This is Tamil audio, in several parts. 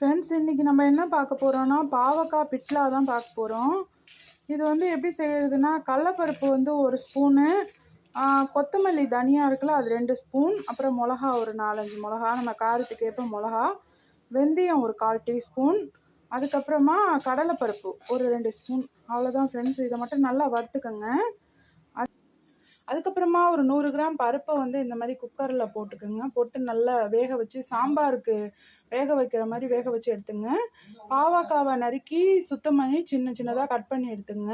ஃப்ரெண்ட்ஸ் இன்றைக்கி நம்ம என்ன பார்க்க போகிறோன்னா பாவக்காய் பிட்லா தான் பார்க்க போகிறோம் இது வந்து எப்படி செய்கிறதுனா கடலப்பருப்பு வந்து ஒரு ஸ்பூனு கொத்தமல்லி தனியாக இருக்குல்ல அது ரெண்டு ஸ்பூன் அப்புறம் மிளகா ஒரு நாலஞ்சு மிளகா நம்ம காரத்துக்கு ஏற்ப மிளகா வெந்தயம் ஒரு கால் டீஸ்பூன் அதுக்கப்புறமா கடலைப்பருப்பு ஒரு ரெண்டு ஸ்பூன். அவ்வளோதான் ஃப்ரெண்ட்ஸ் இதை மட்டும் நல்லா வறுத்துக்கோங்க. அதுக்கப்புறமா ஒரு நூறு கிராம் பருப்பை வந்து இந்த மாதிரி குக்கரில் போட்டுக்கோங்க. போட்டு நல்லா வேக வச்சு சாம்பாருக்கு வேக வைக்கிற மாதிரி வேக வச்சு எடுத்துங்க. பாவக்காவை நறுக்கி சுத்தம் பண்ணி சின்ன சின்னதாக கட் பண்ணி எடுத்துங்க.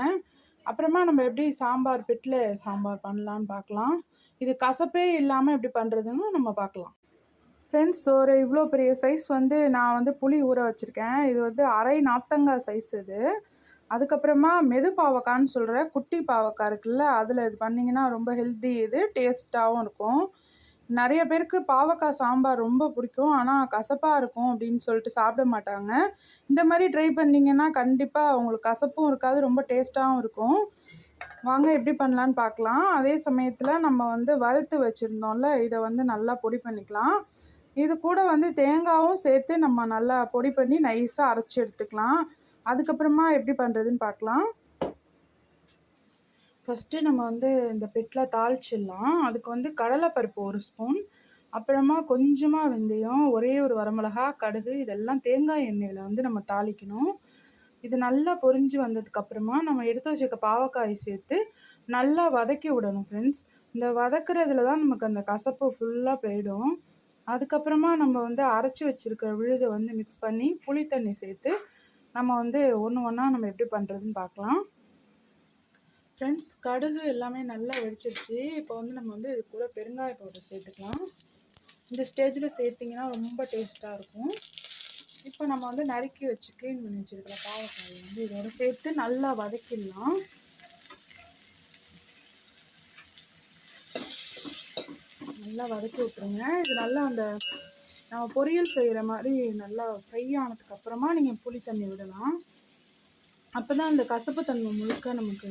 அப்புறமா நம்ம எப்படி சாம்பார் பிட்டில் சாம்பார் பண்ணலான்னு பார்க்கலாம் இது கசப்பே இல்லாமல் எப்படி பண்ணுறதுன்னு நம்ம பார்க்கலாம் ஃப்ரெண்ட்ஸ் ஒரு இவ்வளோ பெரிய சைஸ் வந்து நான் வந்து புளி ஊற வச்சுருக்கேன். இது வந்து அரை நாத்தங்காய் சைஸ் இது. அதுக்கப்புறமா மெது பாவக்கான்னு சொல்கிற குட்டி பாவக்காய் இருக்குல்ல அதில் இது பண்ணிங்கன்னா ரொம்ப ஹெல்த்தி இது டேஸ்ட்டாகவும் இருக்கும். நிறைய பேருக்கு பாவக்காய் சாம்பார் ரொம்ப பிடிக்கும். ஆனால் கசப்பாக இருக்கும் அப்படின்னு சொல்லிட்டு சாப்பிட மாட்டாங்க. இந்த மாதிரி ட்ரை பண்ணிங்கன்னா கண்டிப்பாக உங்களுக்கு கசப்பும் இருக்காது ரொம்ப டேஸ்ட்டாகவும் இருக்கும். வாங்க எப்படி பண்ணலான்னு பார்க்கலாம். அதே சமயத்தில் நம்ம வந்து வறுத்து வச்சுருந்தோம்ல இதை வந்து நல்லா பொடி பண்ணிக்கலாம். இது கூட வந்து தேங்காயும் சேர்த்து நம்ம நல்லா பொடி பண்ணி நைஸாக அரைச்சி எடுத்துக்கலாம். அதுக்கப்புறமா எப்படி பண்ணுறதுன்னு பார்க்கலாம். ஃபஸ்ட்டு நம்ம வந்து இந்த பெட்டில் தாளிச்சிடலாம். அதுக்கு வந்து கடலைப்பருப்பு ஒரு ஸ்பூன் அப்புறமா கொஞ்சமாக வெந்தயம் ஒரே ஒரு வரமிளகா கடுகு இதெல்லாம் தேங்காய் எண்ணெயில் வந்து நம்ம தாளிக்கணும். இது நல்லா பொரிஞ்சு வந்ததுக்கப்புறமா நம்ம எடுத்து வச்சுருக்க பாவக்காயை சேர்த்து நல்லா வதக்கி விடணும் ஃப்ரெண்ட்ஸ் இந்த வதக்குறதுல தான் நமக்கு அந்த கசப்பு ஃபுல்லாக போயிடும். அதுக்கப்புறமா நம்ம வந்து அரைச்சி வச்சுருக்க விழுதை வந்து மிக்ஸ் பண்ணி புளி தண்ணி சேர்த்து நம்ம வந்து ஒன்று ஒன்றா நம்ம எப்படி பண்ணுறதுன்னு பார்க்கலாம். ஃப்ரெண்ட்ஸ் கடுகு எல்லாமே நல்லா வெடிச்சிருச்சு. இப்போ வந்து நம்ம வந்து இது கூட பெருங்காய பவுடர் சேர்த்துக்கலாம். இந்த ஸ்டேஜில் சேர்த்திங்கன்னா ரொம்ப டேஸ்ட்டாக இருக்கும். இப்போ நம்ம வந்து நறுக்கி வச்சு க்ளீன் பண்ணி வச்சுருக்கிற பாவக்காயை வந்து இதோட சேர்த்து நல்லா வதக்கிடலாம். நல்லா வதக்கி விட்ருங்க இது நல்லா அந்த நம்ம பொரியல் செய்கிற மாதிரி நல்லா ஃப்ரை ஆனதுக்கப்புறமா நீங்கள் புளி தண்ணி விடலாம். அப்போ தான் அந்த கசப்பு தன்மை முழுக்க நமக்கு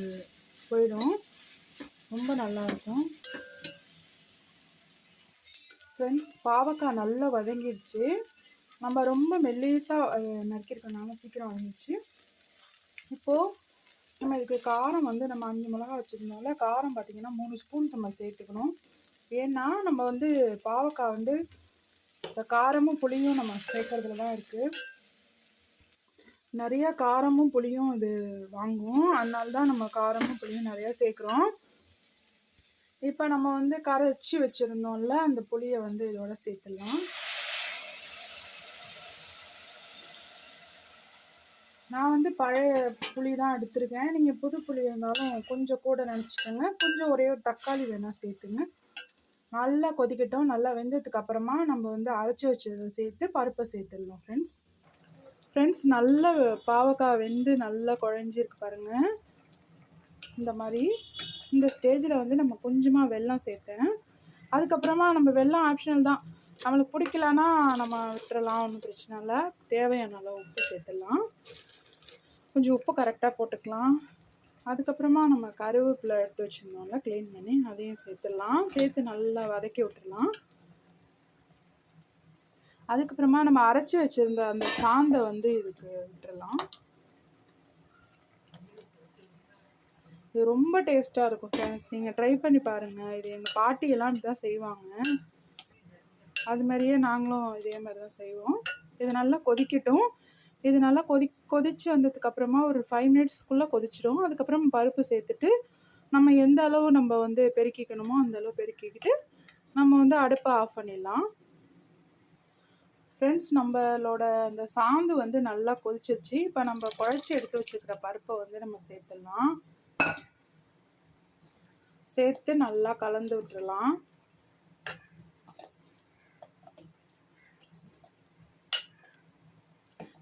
போயிடும். ரொம்ப நல்லாயிருக்கும் ஃப்ரெண்ட்ஸ் பாவக்காய் நல்லா வதங்கிடுச்சு. நம்ம ரொம்ப மெல்லிஸாக நறுக்கியிருக்கனால சீக்கிரம் வதங்கிடுச்சு. இப்போது நம்ம இதுக்கு காரம் வந்து நம்ம அஞ்சு மிளகா வச்சுருந்தோம்ல காரம் பார்த்திங்கன்னா மூணு ஸ்பூன் நம்ம சேர்த்துக்கணும். ஏன்னா நம்ம வந்து பாவக்காய் வந்து இந்த காரமும் புளியும் நம்ம சேர்க்கறதுல தான் இருக்குது நிறைய காரமும் புளியும் இது வாங்கும் அதனால தான் நம்ம காரமும் புளியும் நிறையா சேர்க்குறோம். இப்போ நம்ம வந்து கரைச்சி வச்சுருந்தோம்ல அந்த புளியை வந்து இதோட சேர்த்துடலாம். நான் வந்து பழைய புளி தான் எடுத்திருக்கேன். நீங்கள் புது புளி இருந்தாலும் கொஞ்சம் கூட நினச்சிக்கோங்க. கொஞ்சம் ஒரே ஒரு தக்காளி வேணால் சேர்த்துங்க. நல்லா கொதிக்கட்டும். நல்லா வெந்ததுக்கு அப்புறமா நம்ம வந்து அரைச்சி வச்சதை சேர்த்து பருப்பை சேர்த்துடலாம் ஃப்ரெண்ட்ஸ் ஃப்ரெண்ட்ஸ் நல்ல பாவக்காய் வெந்து நல்லா குழஞ்சிருக்கு பாருங்கள் இந்த மாதிரி இந்த ஸ்டேஜில் வந்து நம்ம கொஞ்சமாக வெல்லம் சேர்த்தேன். அதுக்கப்புறமா நம்ம வெல்லம் ஆப்ஷனல் தான். நம்மளுக்கு பிடிக்கலன்னா நம்ம விட்டுறலாம் ஒன்றும் பிரச்சனை இல்லை. தேவையான அளவு உப்பு சேர்த்துடலாம். கொஞ்சம் உப்பு கரெக்டாக போட்டுக்கலாம். அதுக்கப்புறமா நம்ம கருவேப்பிலை எடுத்து வச்சுருந்தோம்ல க்ளீன் பண்ணி அதையும் சேர்த்துடலாம். சேர்த்து நல்லா வதக்கி விட்டுடலாம். அதுக்கப்புறமா நம்ம அரைச்சி வச்சுருந்த அந்த சாந்தை வந்து இதுக்கு விட்டுறலாம் இது ரொம்ப டேஸ்ட்டாக இருக்கும் ஃப்ரெண்ட்ஸ் நீங்கள் ட்ரை பண்ணி பாருங்கள் இது எங்கள் பாட்டியெல்லாம் இப்படி தான் செய்வாங்க. அது மாதிரியே நாங்களும் இதே மாதிரி தான் செய்வோம். இது நல்லா கொதிக்கட்டும். இது நல்லா கொதி கொதித்து வந்ததுக்கப்புறமா ஒரு ஃபைவ் மினிட்ஸ்க்குள்ளே கொதிச்சிடும் அதுக்கப்புறம் பருப்பு சேர்த்துட்டு நம்ம எந்த அளவு நம்ம வந்து பெருக்கிக்கணுமோ அந்த அளவு பெருக்கிக்கிட்டு நம்ம வந்து அடுப்பை ஆஃப் பண்ணிடலாம். ஃப்ரெண்ட்ஸ் நம்மளோட அந்த சாந்து வந்து நல்லா கொதிச்சிருச்சு. இப்போ நம்ம குழச்சி எடுத்து வச்சுருக்கிற பருப்பை வந்து நம்ம சேர்த்துடலாம். சேர்த்து நல்லா கலந்து விட்டுடலாம்.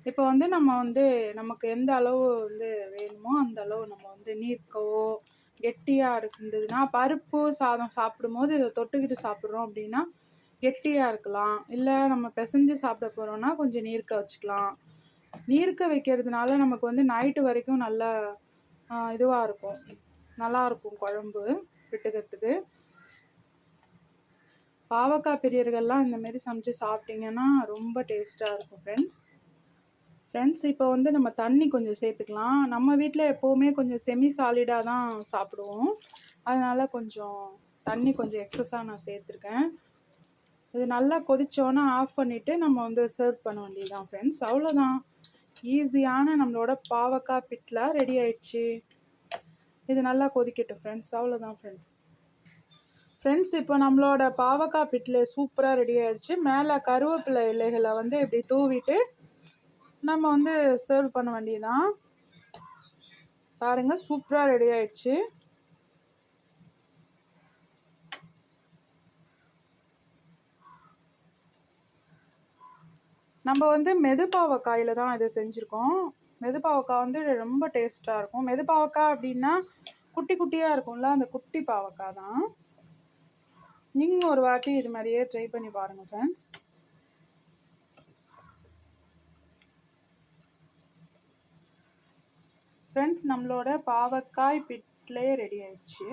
இப்போ வந்து நம்ம வந்து நமக்கு எந்த அளவு வந்து வேணுமோ அந்த அளவு நம்ம வந்து நீர்க்கவோ கெட்டியாக இருந்ததுன்னா பருப்பு சாதம் சாப்பிடும்போது இதை தொட்டுக்கிட்டு சாப்பிட்றோம் அப்படின்னா கெட்டியாக இருக்கலாம். இல்லை நம்ம பிசைஞ்சு சாப்பிட போகிறோம்னா கொஞ்சம் நீர்க்க வச்சுக்கலாம். நீர்க்க வைக்கிறதுனால நமக்கு வந்து நைட்டு வரைக்கும் நல்லா இதுவாக இருக்கும். நல்லாயிருக்கும் குழம்பு விட்டுக்கிறதுக்கு. பாவக்காய் பிரியர்கள்லாம் இந்தமாரி சமைச்சு சாப்பிட்டிங்கன்னா ரொம்ப டேஸ்ட்டாக இருக்கும் ஃப்ரெண்ட்ஸ் ஃப்ரெண்ட்ஸ் இப்போ வந்து நம்ம தண்ணி கொஞ்சம் சேர்த்துக்கலாம். நம்ம வீட்டில் எப்போவுமே கொஞ்சம் செமி சாலிடாக தான் சாப்பிடுவோம். அதனால் கொஞ்சம் தண்ணி கொஞ்சம் எக்ஸஸாக நான் சேர்த்துருக்கேன். இது நல்லா கொதிச்சோன்னே ஆஃப் பண்ணிவிட்டு நம்ம வந்து சர்வ் பண்ண வேண்டியதுதான் ஃப்ரெண்ட்ஸ் அவ்வளோதான் ஈஸியான நம்மளோட பாவக்காய் பிட்லா ரெடி ஆயிடுச்சு. இது நல்லா கொதிக்கட்டும் ஃப்ரெண்ட்ஸ் அவ்வளோதான் ஃப்ரெண்ட்ஸ் ஃப்ரெண்ட்ஸ் இப்போ நம்மளோட பாவக்காய் பிட்ல சூப்பராக ரெடி ஆயிடுச்சு. மேலே கருவேப்பிலை இலைகளை வந்து இப்படி தூவிட்டு நம்ம வந்து சர்வ் பண்ண வேண்டியதுதான். பாருங்கள் சூப்பராக ரெடி ஆயிடுச்சு. நம்ம வந்து மெதுப்பாவக்காயில் தான் இதை செஞ்சுருக்கோம். மெதுப்பாவக்காய் வந்து ரொம்ப டேஸ்ட்டாக இருக்கும். மெதுப்பாவக்காய் அப்படின்னா குட்டி குட்டியாக இருக்கும்ல அந்த குட்டி பாவக்காய் தான். நீங்கள் ஒரு வாட்டி இது மாதிரியே ட்ரை பண்ணி பாருங்கள் ஃப்ரெண்ட்ஸ் ஃப்ரெண்ட்ஸ் நம்மளோட பாவக்காய் பிட்லே ரெடி ஆயிடுச்சு.